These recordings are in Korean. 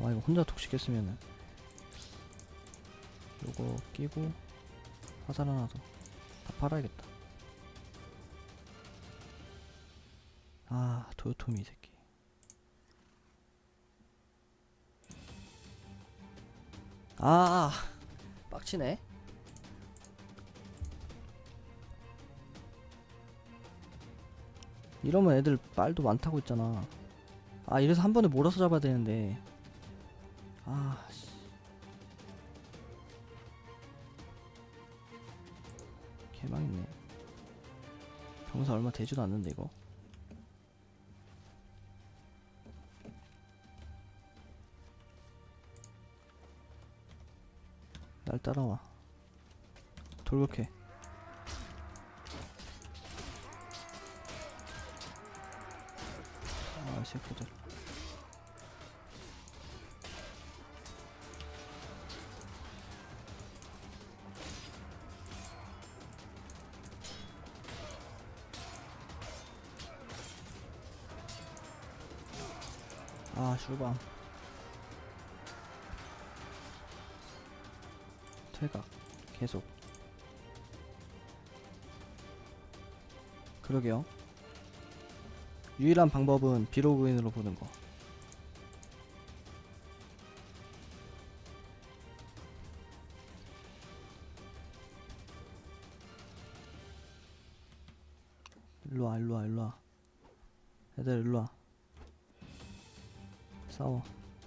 와 이거 혼자 독식 했으면은. 요거 끼고 화살 하나 더. 다 팔아야겠다. 아 도요토미 이 새끼. 아 빡치네. 이러면 애들 말도 많다고 했잖아. 아 이래서 한 번에 몰아서 잡아야 되는데 아 씨. 개망했네. 병사 얼마 되지도 않는데 이거. 날 따라와. 돌격해. 아 새끼들 아 슈밤 퇴각. 계속. 그러게요. 유일한 방법은 비로그인으로 보는 거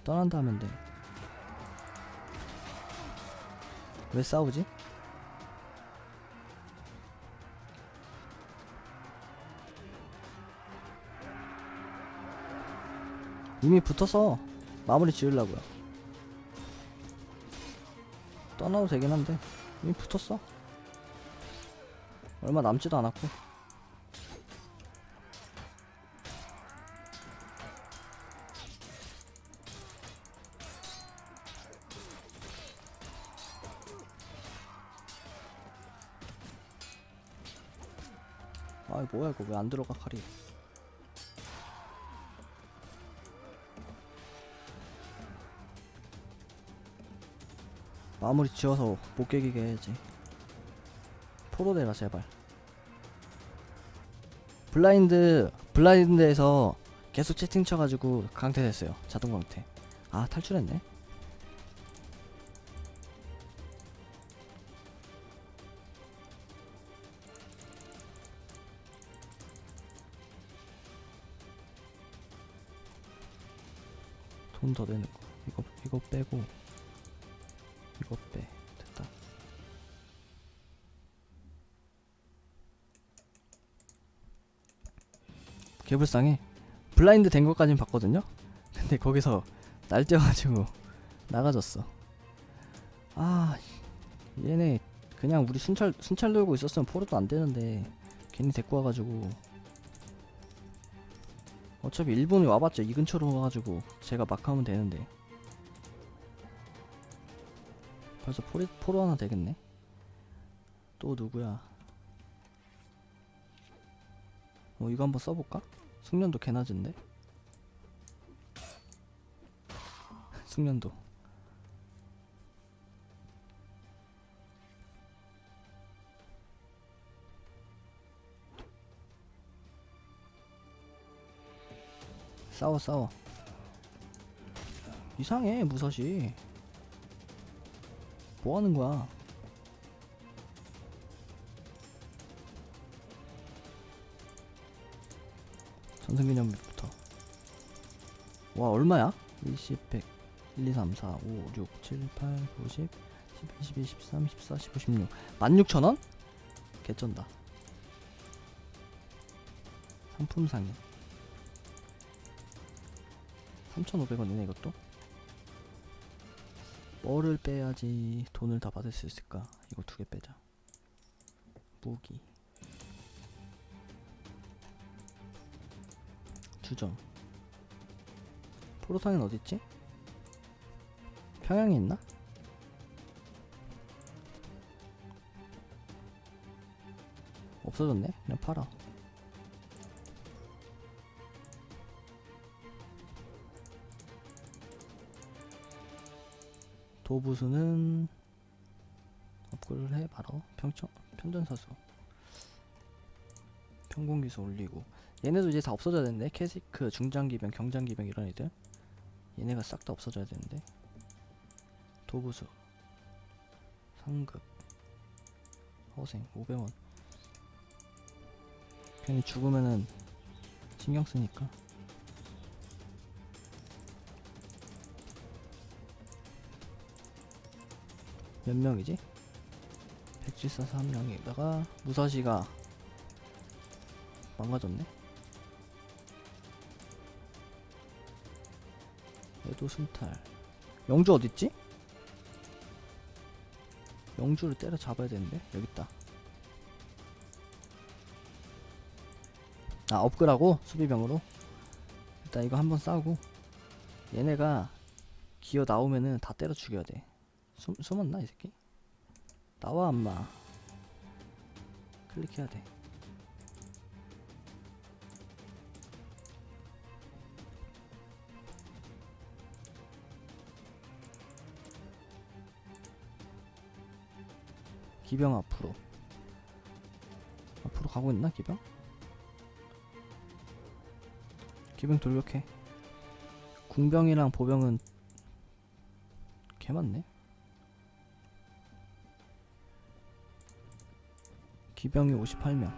떠난다 하면 돼. 왜 싸우지? 이미 붙어서 마무리 지으려고요. 떠나도 되긴 한데 이미 붙었어. 얼마 남지도 않았고 이거 왜 안 들어가 칼이? 마무리 지어서 못 깨기게 해야지. 포로대라 제발. 블라인드 블라인드에서 계속 채팅 쳐가지고 강퇴됐어요. 자동 강퇴. 아 탈출했네 돈 더 내는 거. 이거 이거 빼고 이거 빼. 됐다. 개불쌍해. 블라인드 된 것까진 봤거든요? 근데 거기서 날뛰어가지고 나가졌어. 아 얘네 그냥 우리 순찰 순찰 돌고 있었으면 포로도 안 되는데 괜히 데리고 와가지고 어차피 일본이 와봤자 이 근처로 와가지고 제가 막 하면 되는데. 벌써 포리, 포로 하나 되겠네? 또 누구야? 어 이거 한번 써볼까? 숙련도 개낮은데? 숙련도 싸워 싸워. 이상해 무서시. 뭐 하는 거야? 전승기념일부터. 와 얼마야? 20, 100 1, 2, 3, 4, 5, 6, 7, 8, 9, 10 11, 12, 13, 14, 15, 16 16,000원? 개쩐다. 상품 상인 3,500원이네 이것도? 뭐를 빼야지 돈을 다 받을 수 있을까? 이거 두 개 빼자. 무기. 주점 포로상인 어딨지? 평양에 있나? 없어졌네? 그냥 팔아 도부수는 업글을 해 바로. 평청 편전사수. 평공기수 올리고. 얘네도 이제 다 없어져야 되는데? 캐시크 중장기병 경장기병 이런 애들? 얘네가 싹 다 없어져야 되는데? 도부수. 상급. 허생. 500원. 괜히 죽으면은 신경 쓰니까 몇 명이지? 백지사사 한 명에다가 무사시가 망가졌네 얘도 순탈 영주 어딨지? 영주를 때려 잡아야 되는데 여기 있다. 아 업글하고 수비병으로 일단 이거 한번 싸우고 얘네가 기어 나오면은 다 때려 죽여야 돼. 숨 숨었나 이 새끼? 나와 엄마. 클릭해야 돼. 기병 앞으로 앞으로 가고 있나 기병? 기병 돌격해 궁병이랑 보병은 개 많네 기병이 58명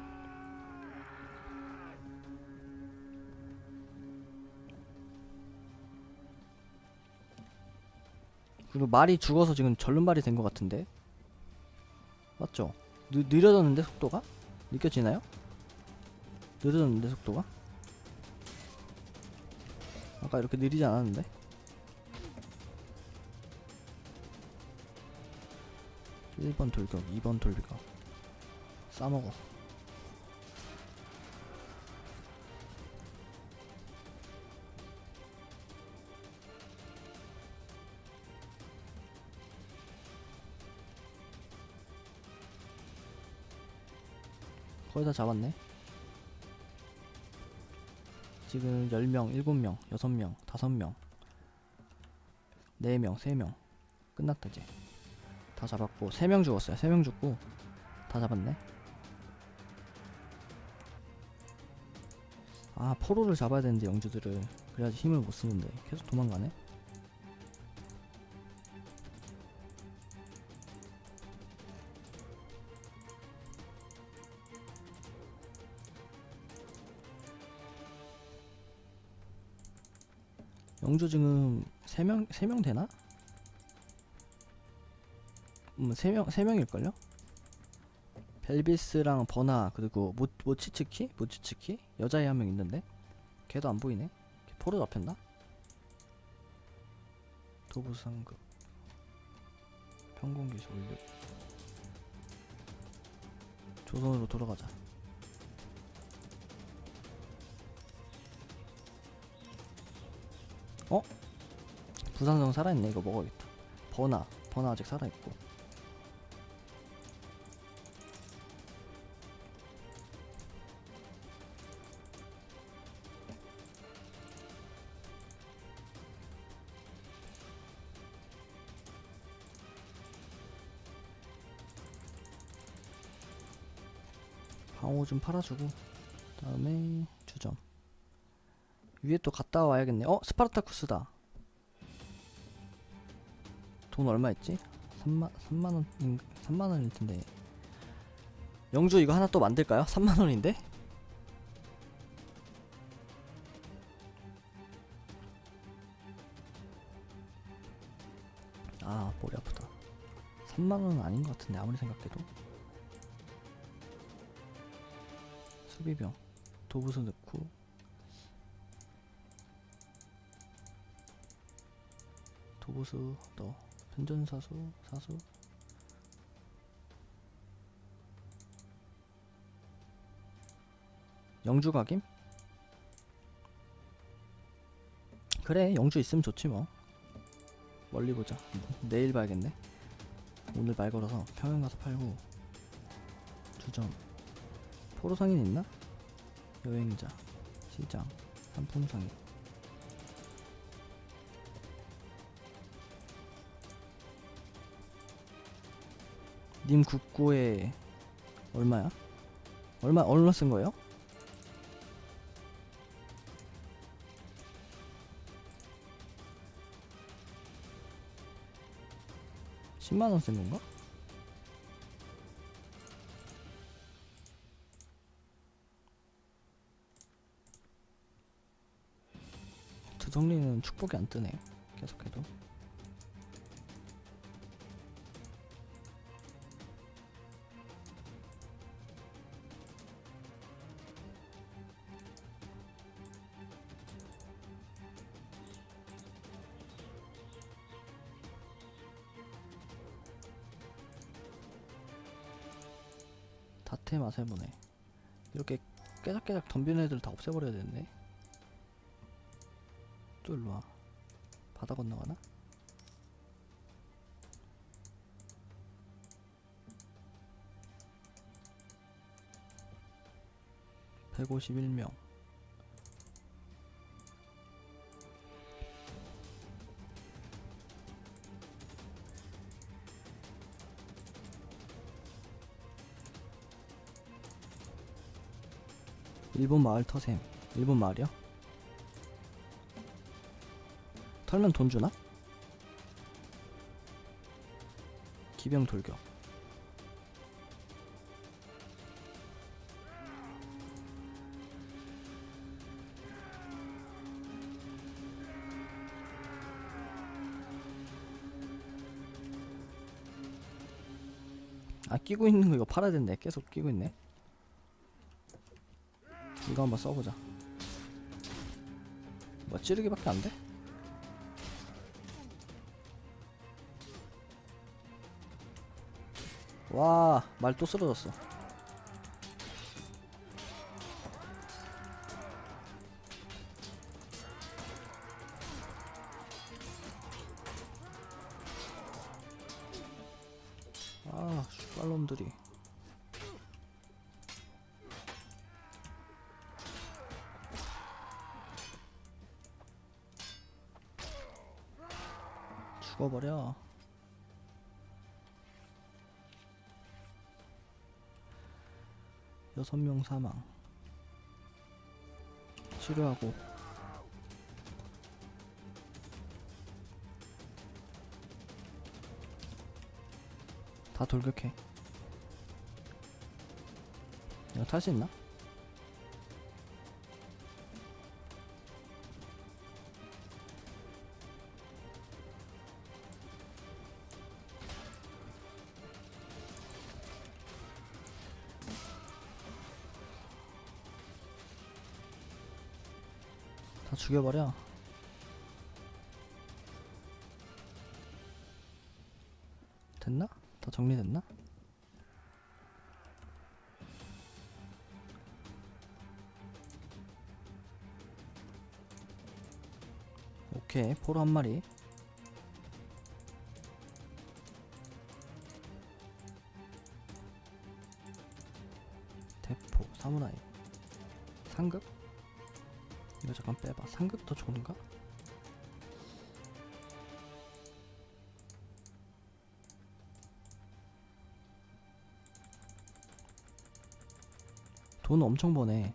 그리고 말이 죽어서 지금 절름발이 된 것 같은데 맞죠? 느, 느려졌는데 속도가? 느껴지나요? 느려졌는데 속도가? 아까 이렇게 느리지 않았는데? 일번 돌격, 2번 돌격 싸먹어 거의 다 잡았네. 지금 10명, 7명, 6명, 5명, 4명, 3명. 끝났다 이제. 다 잡았고 3명 죽었어요. 3명 죽고 다 잡았네. 아, 포로를 잡아야 되는데 영주들을 그래야지 힘을 못 쓰는데 계속 도망가네. 영주 지금 3명, 3명 되나? 음, 3명, 3명일걸요? 벨비스랑 버나, 그리고 모, 모치츠키? 모치츠키? 여자애 한 명 있는데? 걔도 안 보이네? 걔 포로 잡혔나? 도부상급 평공기수 올려 조선으로 돌아가자 어? 부산성 살아있네 이거 먹어야겠다 버나 버나 아직 살아있고 좀 팔아주고 다음에 주점 위에 또 갔다 와야겠네. 어? 스파르타쿠스다. 돈 얼마 있지? 3만 3만 원 3만 원일 텐데. 영주 이거 하나 또 만들까요? 3만 원인데? 아, 머리 아프다. 3만 원은 아닌 것 같은데 아무리 생각해도. 수비병 도부수 넣고. 도부수 너 편전사수 사수. 영주 가김? 그래 영주 있으면 좋지 뭐. 멀리 보자. 내일 봐야겠네. 오늘 말 걸어서 평양 가서 팔고. 주점 포로 상인 있나? 여행자 시장 상품 상인 님 국고에 얼마야? 얼마 얼마 쓴 거예요? 십만원 쓴 건가? 두성리는 축복이 안 뜨네. 계속해도. 다태 맛을 보네. 이렇게 깨작깨작 덤비는 애들 다 없애버려야 되는데. 또 일로 와. 바다 건너가나? (151명) 일본 마을 터셈 일본 마을이요? 털면 돈 주나? 기병 돌격 아 끼고 있는 거 이거 팔아야 된대 계속 끼고 있네 이거 한번 써보자 뭐 찌르기밖에 안 돼? 와, 말 또 쓰러졌어. 아, 슈발놈들이. 죽어버려. 여섯 명 사망. 치료하고. 다 돌격해. 이거 탈 수 있나? 다 죽여버려. 됐나? 다 정리됐나? 오케이, 포로 한 마리. 대포, 사무라이. 상급? 돈 엄청 버네.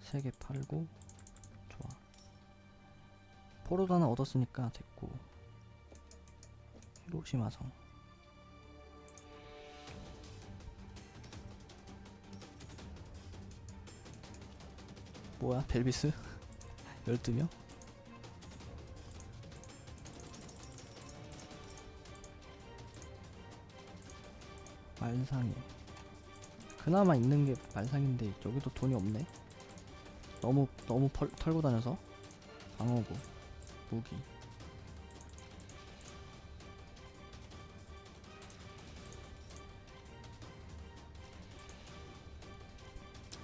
세 개 팔고 좋아. 포로도 하나 얻었으니까 됐고. 히로시마성. 뭐야 벨비스 12명? 말상이. 그나마 있는 게 말상인데 여기도 돈이 없네. 너무 너무 펄, 털고 다녀서 방어구 무기.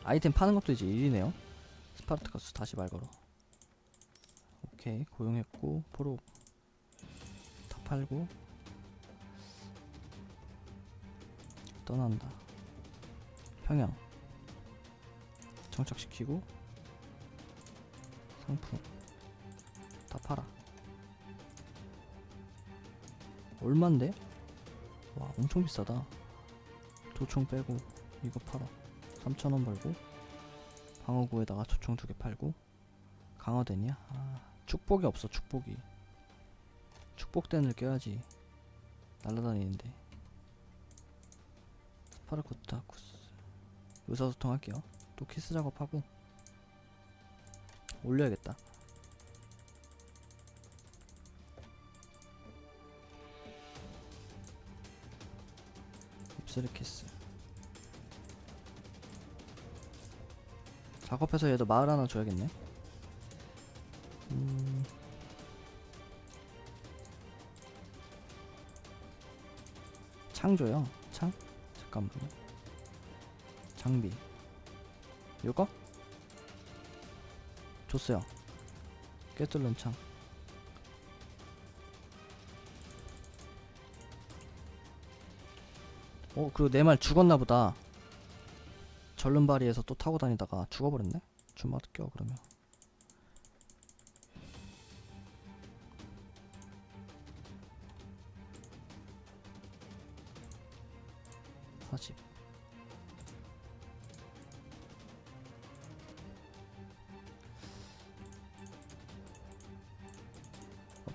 아이템 파는 것도 이제 일이네요. 스파르타커스 다시 말 걸어 오케이 고용했고 포로 다 팔고 떠난다. 평양. 정착시키고 상품 다 팔아. 얼만데? 와 엄청 비싸다. 도총 빼고 이거 팔아. 3천원 벌고 방어구에다가 조총 두 개 팔고. 강화된이야? 아 축복이 없어 축복이. 축복된을 껴야지. 날라다니는데 스파르코타쿠스. 의사소통 할게요. 또 키스 작업하고. 올려야겠다. 입술에 키스. 작업해서 얘도 마을 하나 줘야겠네. 음... 창 줘요. 창? 잠깐만요 장비. 이거? 줬어요. 꿰뚫는 창. 어 그리고 내 말 죽었나 보다. 절름바리에서 또 타고 다니다가 죽어버렸네? 주마 껴 그러면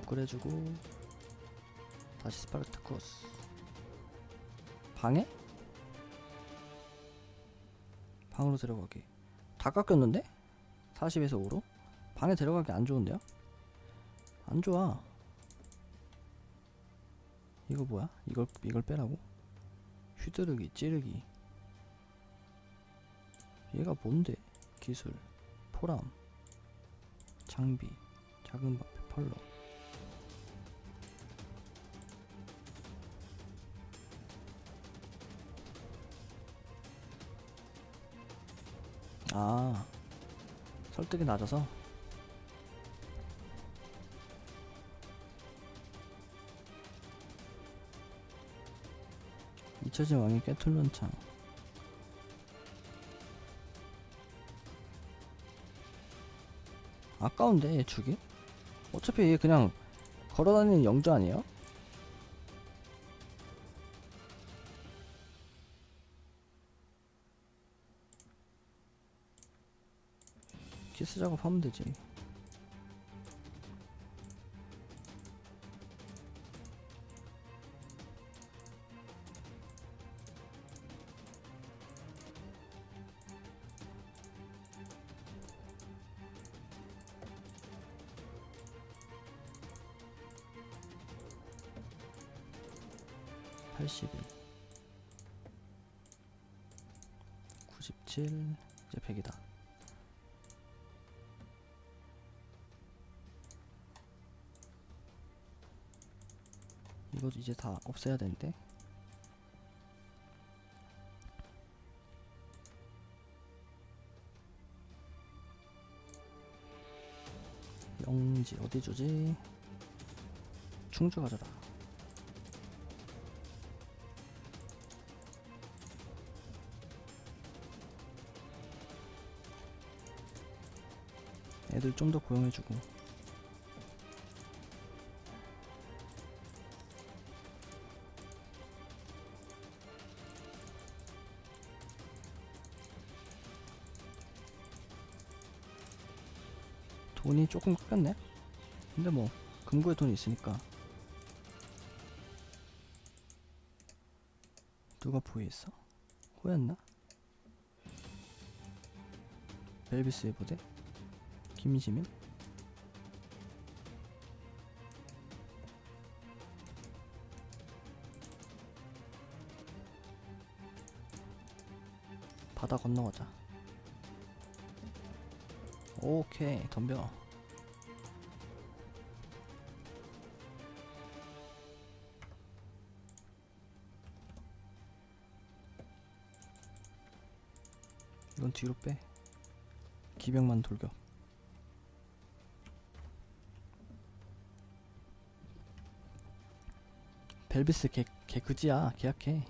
업그레이드해주고 다시 스파르타쿠스 방에? 방으로 데려가기 다 깎였는데? 40에서 5로? 방에 데려가기 안 좋은데요? 안 좋아 이거 뭐야? 이걸 이걸 빼라고? 휘두르기 찌르기 얘가 뭔데? 기술 포람 장비 작은 바페 펄러 아 설득이 낮아서 잊혀진 왕의 깨뚫는 창 아까운데 얘 주기? 어차피 얘 그냥 걸어다니는 영주 아니에요? 키스 작업하면 되지. 구십칠. 이제 백이다 이거 이제 다 없애야 되는데. 영지 어디 주지? 충주 가져라. 애들 좀 더 고용해주고 돈이 조금 깎였네 근데 뭐 금고에 돈이 있으니까 누가 부여했어? 호였나? 벨비스의 부대? 김지민? 바다 건너가자 오케이 덤벼. 이건 뒤로 빼. 기병만 돌격 벨비스 개, 개 그지야. 계약해.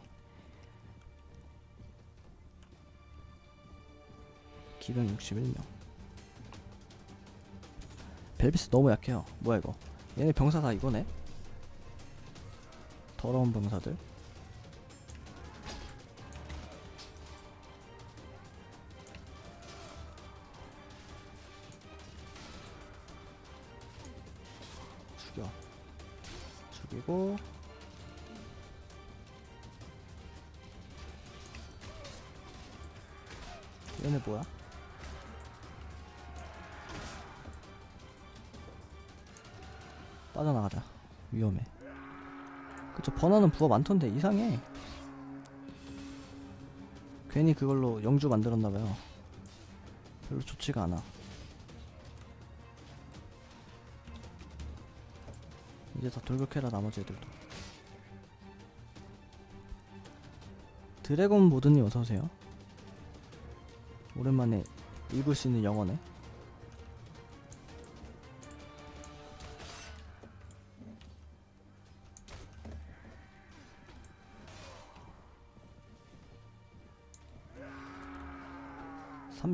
기병 61명 벨비스 너무 약해요. 뭐야 이거? 얘네 병사 다 이거네? 더러운 병사들 그쵸 번화는 부하 많던데 이상해. 괜히 그걸로 영주 만들었나봐요. 별로 좋지가 않아. 이제 다 돌격해라 나머지 애들도. 드래곤 모드님 어서오세요. 오랜만에 읽을 수 있는 영어네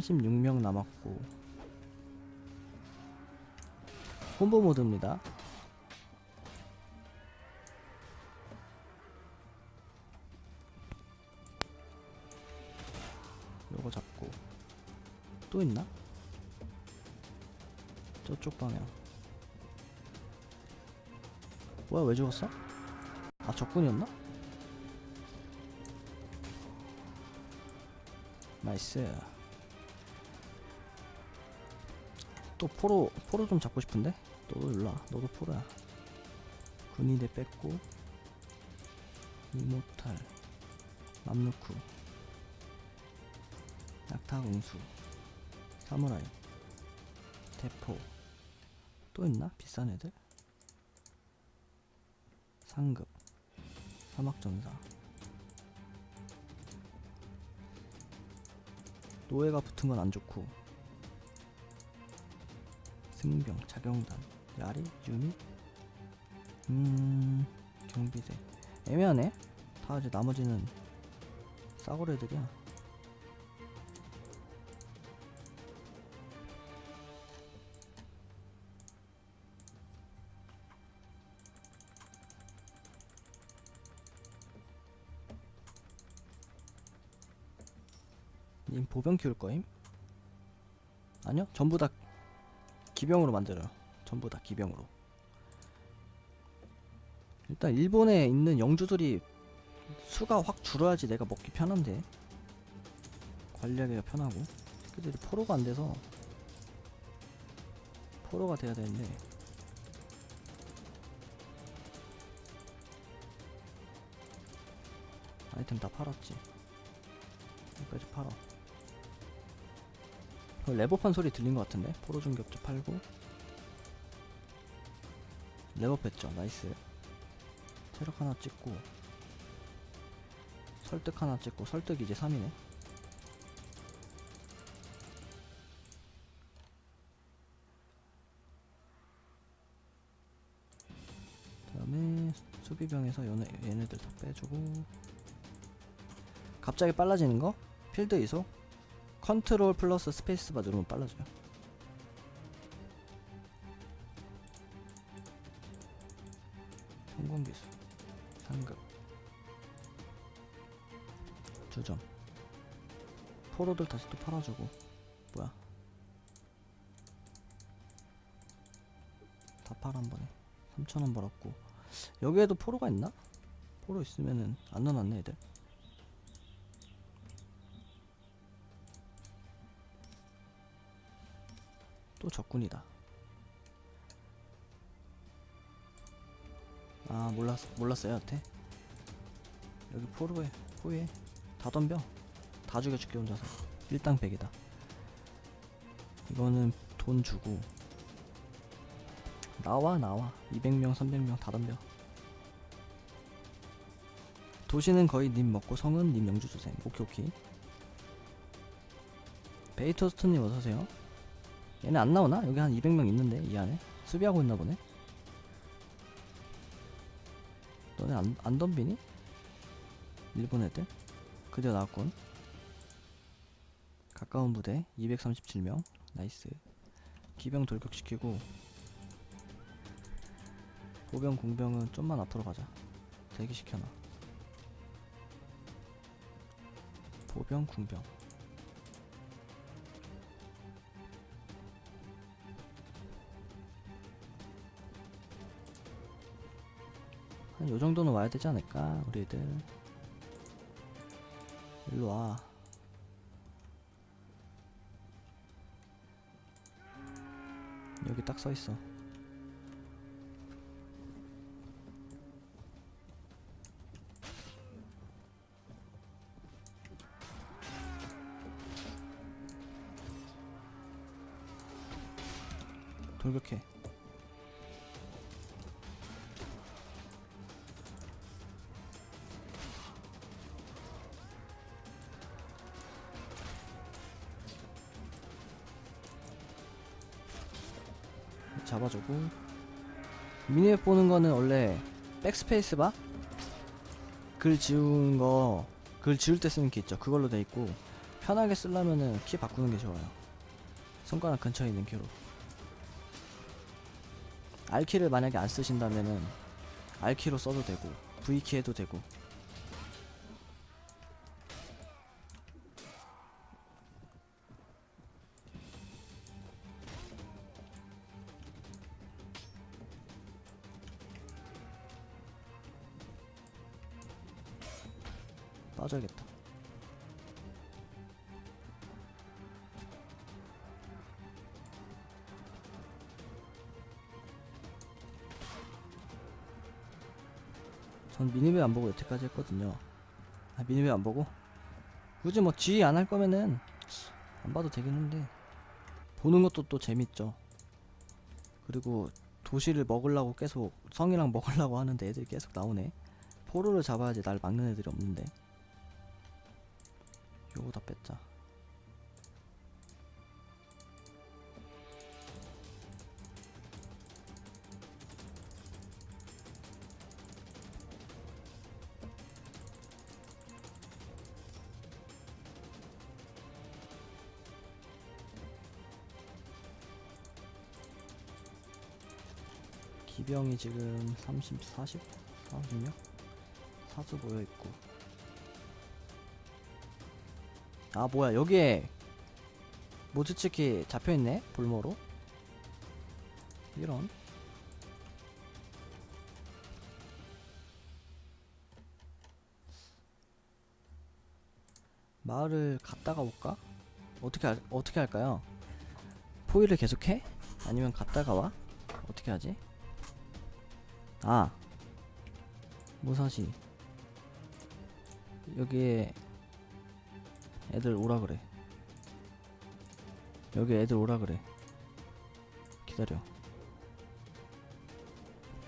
삼십육 명 남았고 콤보 모드입니다 요거 잡고 또 있나? 저쪽 방향 뭐야 왜 죽었어? 아 적군이었나? 나이스 또 포로 포로 좀 잡고 싶은데? 너도 일로와 너도 포로야 군인대 뺐고 이모탈 맘루쿠 낙타 공수 사무라이 대포 또 있나? 비싼 애들? 상급 사막전사 노예가 붙은 건 안 좋고 승병 자경단 야리 유닛 음 경비대. 애매하네. 다 이제 나머지는 싸구려 애들이야. 님 보병 키울 거임? 아니요? 전부 다 기병으로 만들어요. 전부 다 기병으로. 일단 일본에 있는 영주들이 수가 확 줄어야지 내가 먹기 편한데. 관리하기가 편하고. 그들이 포로가 안 돼서 포로가 돼야 되는데. 아이템 다 팔았지. 여기까지 팔아. 그 레버판 소리 들린 것 같은데? 포로 중격조 팔고. 레버 뺐죠. 나이스. 체력 하나 찍고. 설득 하나 찍고. 설득 이제 3이네. 다음에 수비병에서 얘네, 얘네들 다 빼주고. 갑자기 빨라지는 거? 필드 이속 컨트롤 플러스 스페이스바 누르면 빨라져요. 성공 기수 상급. 주점 포로들 다시 또 팔아주고. 뭐야? 다 팔아 한 번에. 3천원 벌었고. 여기에도 포로가 있나? 포로 있으면은 안 넣어놨네 애들 또 적군이다. 아 몰랐 몰랐어요 여태. 여기 포로에 포에 다 덤벼. 다 죽여줄게 혼자서. 일당 백이다. 이거는 돈 주고 나와 나와 200명 300명 다 덤벼. 도시는 거의 님 먹고 성은 님 영주 주셈. 오케이 오케이. 베이토스트님 어서오세요. 얘네 안 나오나? 여기 한 200명 있는데 이 안에 수비하고 있나 보네. 너네 안, 안 덤비니? 일본 애들? 그저 나왔군. 가까운 부대 237명 나이스. 기병 돌격시키고 보병 공병은 좀만 앞으로 가자. 대기시켜놔 보병 군병 한 요정도는 와야 되지 않을까 우리 애들. 일로와. 여기 딱 서있어. 돌격해 잡아주고 미니맵 보는 거는 원래 백스페이스 바? 글 지운 거, 글 지울 때 쓰는 키 있죠. 그걸로 돼 있고 편하게 쓰려면은 키 바꾸는 게 좋아요. 손가락 근처에 있는 키로. R키를 만약에 안 쓰신다면은 R키로 써도 되고 V키 해도 되고 안 보고 여태까지 했거든요. 아, 미니맵 안 보고? 굳이 뭐 G 안 할 거면은 안 봐도 되겠는데 보는 것도 또 재밌죠. 그리고 도시를 먹으려고 계속 성이랑 먹으려고 하는데 애들이 계속 나오네. 포로를 잡아야지 날 막는 애들이 없는데. 요거 다 뺐자. 기병이 지금 30, 40, 40명? 사수 모여 있고. 아 뭐야 여기에 모즈츠키 잡혀있네 볼모로 이런 마을을 갔다가 올까? 어떻게 할, 어떻게 할까요? 포위를 계속해? 아니면 갔다가 와? 어떻게 하지? 아 무사시 여기에 애들 오라 그래. 여기 애들 오라 그래. 기다려.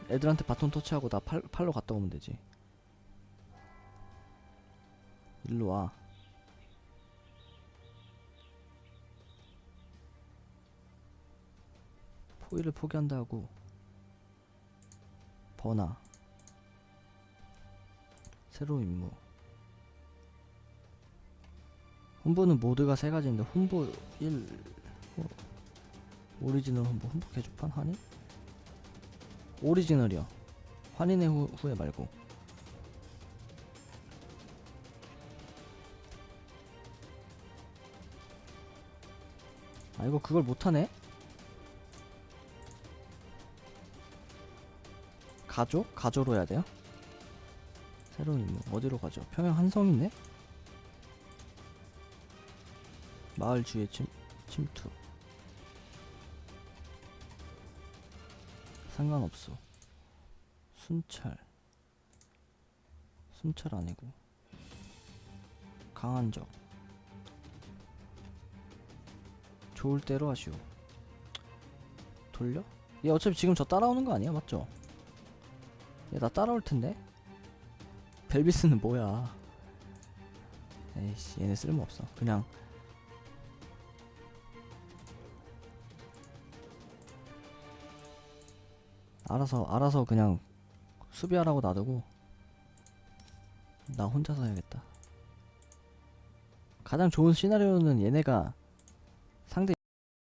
애들한테 바톤 터치하고 나 팔, 팔로 갔다 오면 되지. 일로 와. 포위를 포기한다고. 번화. 새로운 임무. 홍보는 모드가 세 가지인데 홍보 1 어, 오리지널 홍보 홍보 개조판 환인? 오리지널이요 환인의 후, 후에 말고 아 이거 그걸 못하네? 가조? 가조로 해야 돼요? 새로운 임무 어디로 가죠? 평양 한성이네? 마을 주위에 침, 침투 상관없어 순찰 순찰 아니고 강한 적 좋을 대로 하시오 돌려? 얘 어차피 지금 저 따라오는 거 아니야 맞죠? 얘 나 따라올 텐데? 벨비스는 뭐야? 에이씨 얘네 쓸모없어. 그냥. 알아서 알아서 그냥 수비하라고 놔두고 나 혼자서 해야겠다. 가장 좋은 시나리오는 얘네가 상대